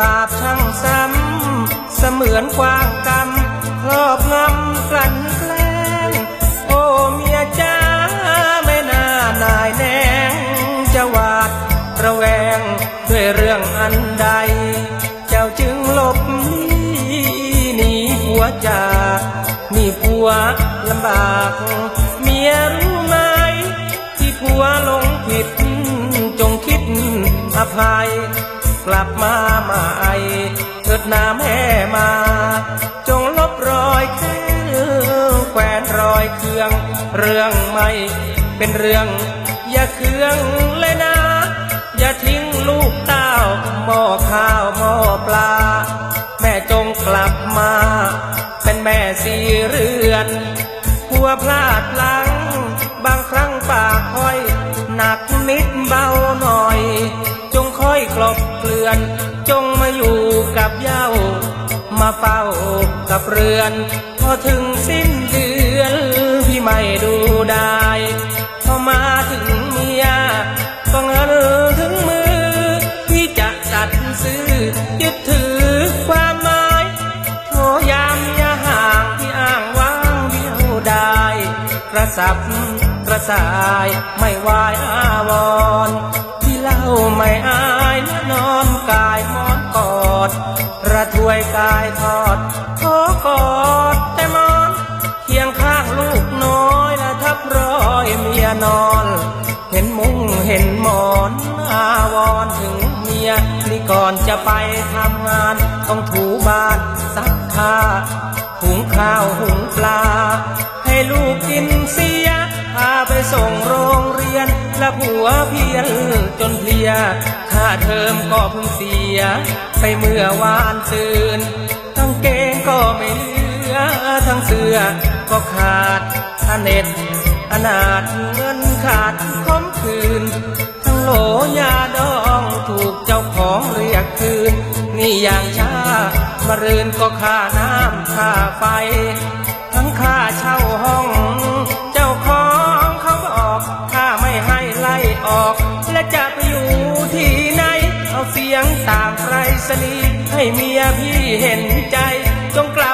บาบช่างซ้ำ เสมือนกว้างกรรมครอบงำกลั่นแกล้ง โอ้เมียจ้าไม่น่านายแนงจะหวาดระแวงด้วยเรื่องอันใด เจ้าจึงหลบลี้หนีผัวจามีผัวลำบาก เมียรู้ไหมที่ผัวหลงผิด จงคิดอภัย กลับมาใหม่เถิดนาแม่มา จงลบรอยแค้นแควนรอยเครื่อง เรื่องไม่เป็นเรื่อง อย่าเครื่องเลยนะ อย่าทิ้งลูกเต้าหม้อข้าวหม้อปลา แม่จงกลับมา เป็นแม่สีเรือนหัวพลาดพลัง บางครั้งปากห้อย หนักนิดเบาหน่อย อนจงมาอยู่กับเย้า มาเฝ้ากับเรือน พอถึงสิ้นเดือนพี่ไม่ดูได้พอมาถึงเมียก็เงินถึงมือ พี่จะจัดซื้อยึดถือความหมายโทยามเมียห่างที่อ้างว้างเดียวได้กระสับกระสายไม่วายอาวร เล่าไม่อายและนอนกายมอนกอด ระถวยกายทอดขอกอดแต่มอนเคียงข้างลูกน้อยและทับรอยเมียนอน เห็นมุ้งเห็นหมอนอาวรณ์ถึงเมียนี่ก่อนจะไปทำงาน ต้องถูบ้านซักผ้าหุงข้าวหุงปลา ให้ลูกกินสี และผัวเพียนจนเพลีย ค่าเทอมก็เพิ่งเสีย ไปเมื่อวานซืนทั้งเกงก็ไม่เหลือ ทั้งเสื้อก็ขาดอเน็ตอนาถเงินขาดคมคืน ทั้งโหลยาดองถูกเจ้าของเรียกคืน นี่อย่างช้ามารืนก็ค่าน้ำค่าไฟ ทั้งค่าเช่า สลีให้เมียพี่เห็นใจจงกลับ